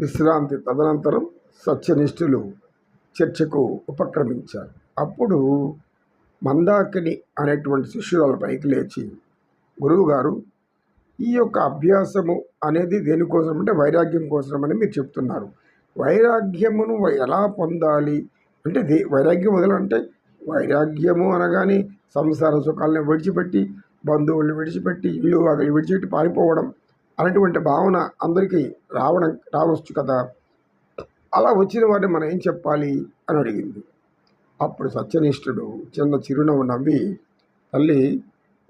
విశ్రాంతి తదనంతరం సత్యనిష్ఠులు చర్చకు ఉపక్రమించారు. అప్పుడు మందాకిని అనేటువంటి శిష్యురాలు పైకి లేచి గురువుగారు ఈ యొక్క అభ్యాసము అనేది దేనికోసం అంటే వైరాగ్యం కోసం అని మీరు చెప్తున్నారు. వైరాగ్యమును ఎలా పొందాలి? అంటే దే వైరాగ్యం వదలంటే వైరాగ్యము అనగానే సంసార సుఖాలను విడిచిపెట్టి బంధువులను విడిచిపెట్టి ఇల్లు వాకిలి విడిచిపెట్టి పారిపోవడం అనేటువంటి భావన అందరికీ రావడం రావచ్చు కదా. అలా వచ్చిన వారిని మనం ఏం చెప్పాలి అని అడిగింది. అప్పుడు సత్యనిష్ఠుడు చిన్న చిరునవ్వు నవ్వి తల్లి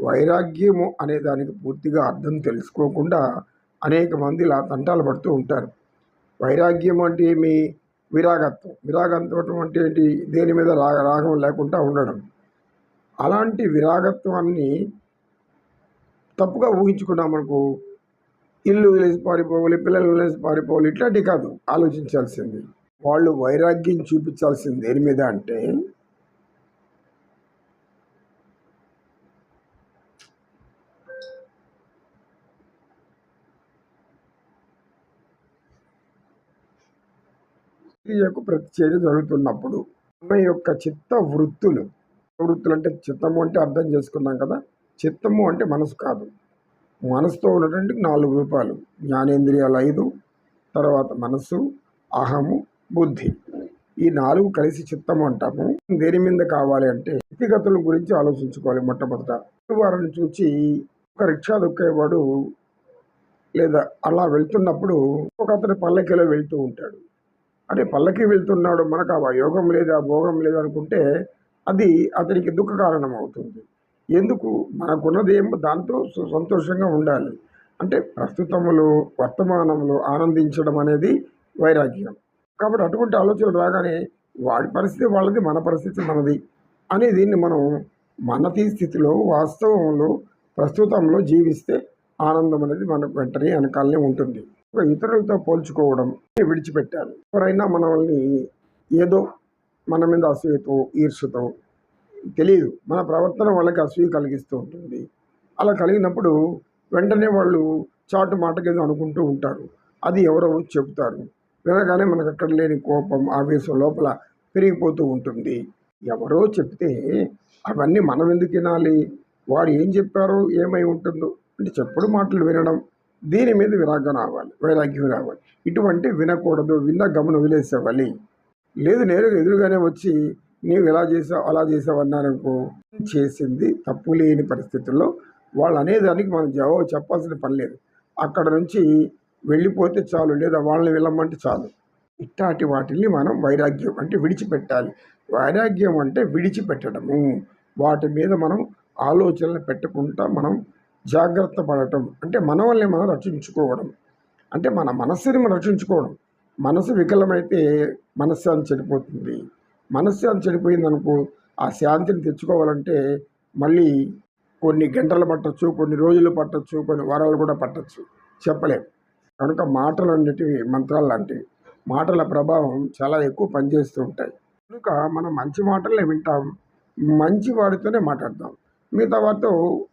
వైరాగ్యము అనే దానికి పూర్తిగా అర్థం తెలుసుకోకుండా అనేక మంది ఇలా తంటాలు పడుతూ ఉంటారు. వైరాగ్యం అంటే ఏమి? విరాగత్వం. విరాగత్వం అంటే ఏంటి? దేని మీద రాగ రాగం లేకుండా ఉండడం. అలాంటి విరాగత్వాన్ని తప్పుగా ఊహించుకున్నాం అనుకో ఇల్లు వదిలేసి పారిపోవాలి పిల్లలు వదిలేసి పారిపోవాలి ఇట్లాంటి కాదు. ఆలోచించాల్సింది. వాళ్ళు వైరాగ్యం చూపించాల్సింది దేని మీద అంటే యొక్క ప్రతిచర్య జరుగుతున్నప్పుడు అమ్మాయి యొక్క చిత్త వృత్తులు వృత్తులు అంటే చిత్తము అంటే అర్థం చేసుకున్నాం కదా? చిత్తము అంటే మనసు కాదు. మనసుతో ఉన్నటువంటి నాలుగు రూపాలు. జ్ఞానేంద్రియాలు ఐదు తర్వాత మనస్సు అహము బుద్ధి. ఈ నాలుగు కలిసి చిత్తము అంటాము. దేని మీద కావాలి అంటే స్థితిగతుల గురించి ఆలోచించుకోవాలి మొట్టమొదట. వారిని చూచి ఒక రిక్షా దొక్కేవాడు లేదా అలా వెళ్తున్నప్పుడు ఒక అతను పల్లకిలో వెళ్తూ ఉంటాడు. అరే పల్లకి వెళ్తున్నాడు. మనకు ఆ యోగం లేదు ఆ భోగం లేదు అనుకుంటే అది అతనికి దుఃఖ కారణం అవుతుంది ఎందుకు? మనకున్నది ఏమో దాంతో సు- సంతోషంగా ఉండాలి. అంటే ప్రస్తుతంలో వర్తమానంలో ఆనందించడం అనేది వైరాగ్యం. కాబట్టి అటువంటి ఆలోచనలు రాగానే వాడి పరిస్థితి వాళ్ళది మన పరిస్థితి మనది అని దీన్ని మనం మనతి స్థితిలో వాస్తవంలో ప్రస్తుతంలో జీవిస్తే ఆనందం అనేది మనకు వెంటనే వెనకాలనే ఉంటుంది. ఇతరులతో పోల్చుకోవడం విడిచిపెట్టాలి ఎవరైనా మనల్ని ఏదో మన మీద అసూయతో ఈర్షతో తెలియదు మన ప్రవర్తన వాళ్ళకి అసూయ కలిగిస్తూ ఉంటుంది. అలా కలిగినప్పుడు వెంటనే వాళ్ళు చాటు మాటకేదో అనుకుంటూ ఉంటారు. అది ఎవరో చెబుతారు. వినగానే మనకు అక్కడ లేని కోపం ఆవేశం లోపల పెరిగిపోతూ ఉంటుంది. ఎవరో చెప్తే అవన్నీ మనం ఎందుకు వినాలి? వారు ఏం చెప్పారో ఏమై ఉంటుందో? అంటే చెప్పుడు మాటలు వినడం. దీని మీద విరాగం రావాలి వైరాగ్యం రావాలి. ఇటువంటి వినకూడదు విన్న గమనం వదిలేసేవాలి లేదు నేరుగా ఎదురుగానే వచ్చి నీవు ఇలా చేసావు అలా చేసావు అన్నారనుకో చేసింది తప్పు లేని పరిస్థితుల్లో వాళ్ళు అనేదానికి మనం జవాబు చెప్పాల్సిన పని లేదు. అక్కడ నుంచి వెళ్ళిపోతే చాలు లేదా వాళ్ళని వెళ్ళమంటే చాలు. ఇట్లాంటి వాటిని మనం వైరాగ్యం అంటే విడిచిపెట్టాలి. వైరాగ్యం అంటే విడిచిపెట్టడము. వాటి మీద మనం ఆలోచనలు పెట్టకుండా మనం జాగ్రత్త పడటం. అంటే మన మనం రచించుకోవడం. అంటే మన మనస్సుని మనం రచించుకోవడం. మనసు వికలమైతే మనశ్శాంతి చెడిపోతుంది. మనశ్శాంతి చెడిపోయింది అనుకో ఆ శాంతిని తెచ్చుకోవాలంటే మళ్ళీ కొన్ని గంటలు పట్టచ్చు కొన్ని రోజులు పట్టచ్చు కొన్ని వారాలు కూడా పట్టచ్చు. చెప్పలేం. కనుక మాటలు అనేటివి మంత్రాలు లాంటివి. మాటల ప్రభావం చాలా ఎక్కువ పనిచేస్తూ ఉంటాయి. కనుక మనం మంచి మాటలే వింటాం మంచి వాడితోనే మాట్లాడతాం. మిగతా వారితో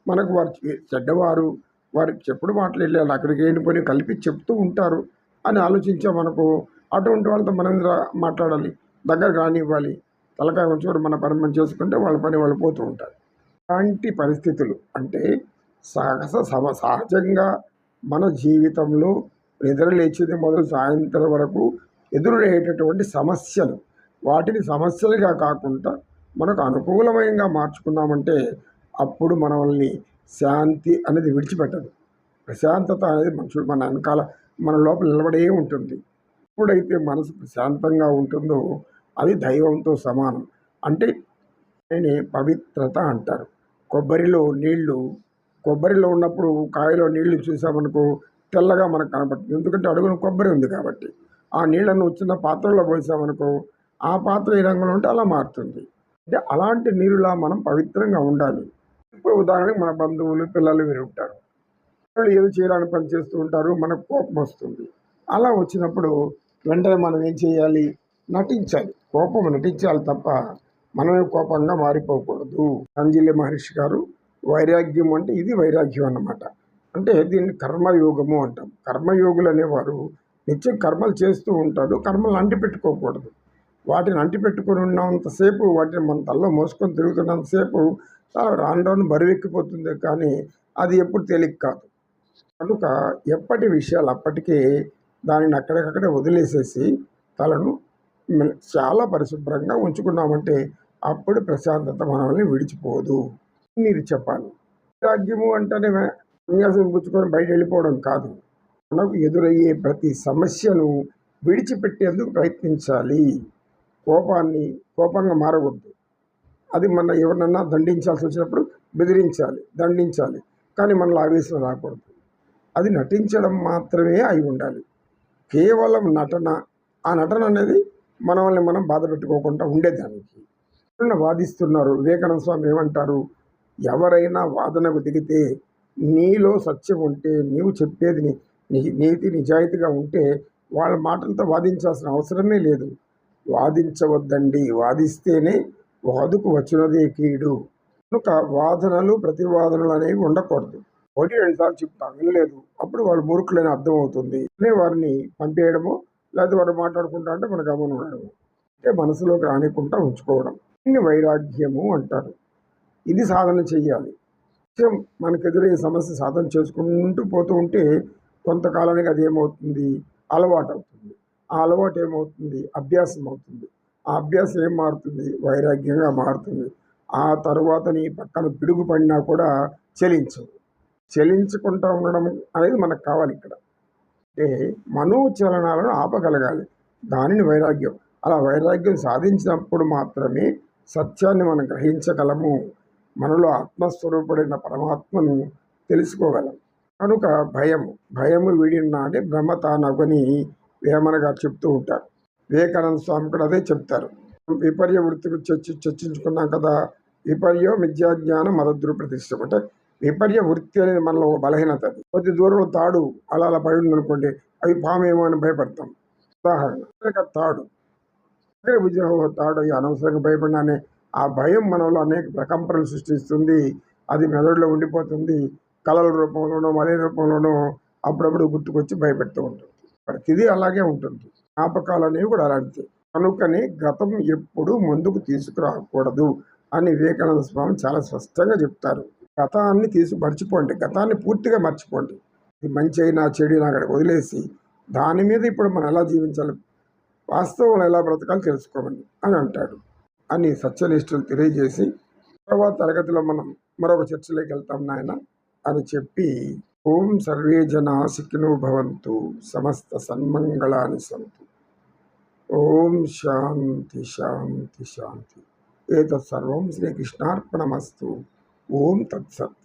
మనకు వారు చెడ్డవారు వారికి చెప్పుడు మాటలు వెళ్ళాలి అక్కడికి ఏంటి పని కలిపి చెప్తూ ఉంటారు అని ఆలోచించామనుకో అటువంటి వాళ్ళతో మనం మాట్లాడాలి. దగ్గర రానివ్వాలి. తలకాయ ఉంచుకొని మన పని మనం చేసుకుంటే వాళ్ళ పని వాళ్ళు పోతూ ఉంటారు. అలాంటి పరిస్థితులు అంటే సహజ సమ సహజంగా మన జీవితంలో నిద్ర లేచేది మొదలు సాయంత్రం వరకు ఎదురయ్యేటటువంటి సమస్యలు. వాటిని సమస్యలుగా కాకుండా మనకు అనుకూలమయంగా మార్చుకున్నామంటే అప్పుడు మనల్ని శాంతి అనేది విడిచిపెట్టదు. ప్రశాంతత అనేది మనుషుడు మన వెనకాల మన లోపల నిలబడే ఉంటుంది. ఎప్పుడైతే మనసు ప్రశాంతంగా ఉంటుందో అది దైవంతో సమానం. అంటే నేనే పవిత్రత అంటారు. కొబ్బరిలో నీళ్ళు కొబ్బరిలో ఉన్నప్పుడు కాయలో నీళ్ళు చూసామనుకో తెల్లగా మనకు కనపడుతుంది. ఎందుకంటే అడుగున కొబ్బరి ఉంది కాబట్టి. ఆ నీళ్ళను వచ్చిన పాత్రలో పోసామనుకో ఆ పాత్ర ఏ రంగులో ఉంటే అలా మారుతుంది. అంటే అలాంటి నీరులా మనం పవిత్రంగా ఉండాలి. ఇప్పుడు ఉదాహరణకి మన బంధువులు పిల్లలు వీరు ఉంటారు. వాళ్ళు ఏదో చేయడానికి పని చేస్తూ ఉంటారు. మనకు కోపం వస్తుంది. అలా వచ్చినప్పుడు వెంటనే మనం ఏం చేయాలి? నటించాలి. కోపం నటించాలి తప్ప మనమే కోపంగా మారిపోకూడదు. అంజలి మహర్షి గారు వైరాగ్యం అంటే ఇది వైరాగ్యం అన్నమాట. అంటే దీన్ని కర్మయోగము అంటాం. కర్మయోగులు అనేవారు నిత్యం కర్మలు చేస్తూ ఉంటాడు కర్మలు అంటిపెట్టుకోకూడదు. వాటిని అంటిపెట్టుకుని ఉన్నంతసేపు వాటిని మన తల్లో మోసుకొని తిరుగుతున్నంతసేపు రాను రాను బరువెక్కిపోతుంది. కానీ అది ఎప్పుడు తేలిక కాదు. కనుక ఎప్పటి విషయాలు అప్పటికే దానిని అక్కడికక్కడే వదిలేసేసి తలను చాలా పరిశుభ్రంగా ఉంచుకున్నామంటే అప్పుడు ప్రశాంతత మనల్ని విడిచిపోదు. మీరు చెప్పాలి. రాజ్యము అంటేనే సన్యాసం పుచ్చుకొని బయట వెళ్ళిపోవడం కాదు. మనకు ఎదురయ్యే ప్రతి సమస్యను విడిచిపెట్టేందుకు ప్రయత్నించాలి. కోపాన్ని కోపంగా మారకూడదు. అది మన ఎవరినన్నా దండించాల్సి వచ్చినప్పుడు బెదిరించాలి దండించాలి. కానీ మనలో ఆవేశం రాకూడదు. అది నటించడం మాత్రమే అయి ఉండాలి. కేవలం నటన ఆ నటన అనేది మనల్ని మనం బాధ పెట్టుకోకుండా ఉండేదానికి. వాదిస్తున్నారు వివేకానంద స్వామి ఏమంటారు ఎవరైనా వాదనకు దిగితే నీలో సత్యం ఉంటే నీవు చెప్పేది ని- నీతి నిజాయితీగా ఉంటే వాళ్ళ మాటలతో వాదించాల్సిన అవసరమే లేదు. వాదించవద్దండి వాదిస్తేనే వాదుకు వచ్చినదే కీడు. కనుక వాదనలు ప్రతివాదనలు అనేవి ఉండకూడదు. ఒకటి రెండు సార్లు చెప్తాను వినలేదు. అప్పుడు వాళ్ళు మూర్ఖులని అర్థమవుతుంది. అనే వారిని పంపేయడము లేకపోతే వాడు మాట్లాడుకుంటా అంటే మన గమనం ఉండడము అంటే మనసులోకి రానికుండా ఉంచుకోవడం. దీన్ని వైరాగ్యము అంటారు. ఇది సాధన చెయ్యాలి. మనకు ఎదురయ్యే సమస్య సాధన చేసుకుంటూ పోతూ ఉంటే కొంతకాలానికి అది ఏమవుతుంది? అలవాటు అవుతుంది. ఆ అలవాటు ఏమవుతుంది? అభ్యాసం అవుతుంది. ఆ అభ్యాసం ఏం మారుతుంది? వైరాగ్యంగా మారుతుంది. ఆ తరువాత నీ పక్కన పిడుగు పడినా కూడా చలించవు చలించకుండా ఉండడం అనేది మనకు కావాలి ఇక్కడ. అంటే మనోచలనాలను ఆపగలగాలి. దానిని వైరాగ్యం. అలా వైరాగ్యం సాధించినప్పుడు మాత్రమే సత్యాన్ని మనం గ్రహించగలము. మనలో ఆత్మస్వరూపుడైన పరమాత్మను తెలుసుకోగలం. కనుక భయము భయము వీడినాడే బ్రహ్మ తానగని వేమన గారు చెప్తూ ఉంటారు వివేకానంద స్వామి కూడా అదే చెప్తారు. విపర్య వృత్తి చర్చి చర్చించుకున్నాం కదా. విపర్యో మిథ్యాజ్ఞానం మదద్రు ప్రతిష్ట అంటే విపర్య వృత్తి అనేది మనలో ఒక బలహీనత. కొద్ది దూరంలో తాడు అలా అలా పడి ఉందనుకోండి అవి పామేమో అని భయపడతాం. ఉదాహరణ తాడు. దగ్గర తాడు అనవసరంగా భయపడినానే ఆ భయం మనలో అనేక ప్రకంపనలు సృష్టిస్తుంది. అది మెదడులో ఉండిపోతుంది. కళల రూపంలోనో మరే రూపంలోనో అప్పుడప్పుడు గుర్తుకొచ్చి భయపెడుతూ ఉంటుంది. ప్రతిదీ అలాగే ఉంటుంది. జ్ఞాపకాలు అనేవి కూడా అలాంటివి. కనుకనే గతం ఎప్పుడు ముందుకు తీసుకురాకూడదు అని వివేకానంద స్వామి చాలా స్పష్టంగా చెప్తారు. గతాన్ని తీసి మర్చిపోండి. గతాన్ని పూర్తిగా మర్చిపోండి. ఇది మంచి అయినా చెడు అయినా అక్కడ వదిలేసి దాని మీద ఇప్పుడు మనం ఎలా జీవించాలి? వాస్తవంలో ఎలా బ్రతకాలి తెలుసుకోమని అని అంటాడు. అని సత్యనిష్ఠులు తెలియజేసి తర్వాత తరగతిలో మనం మరొక చర్చలోకి వెళ్తాం నాయన అని చెప్పి ఓం సర్వే జనా సిక్కినో భవంతు సమస్త సన్మంగళాని సంతు. ఓం శాంతి శాంతి శాంతి. ఏతత్ సర్వం శ్రీకృష్ణార్పణమస్తు. ఓం తత్సత్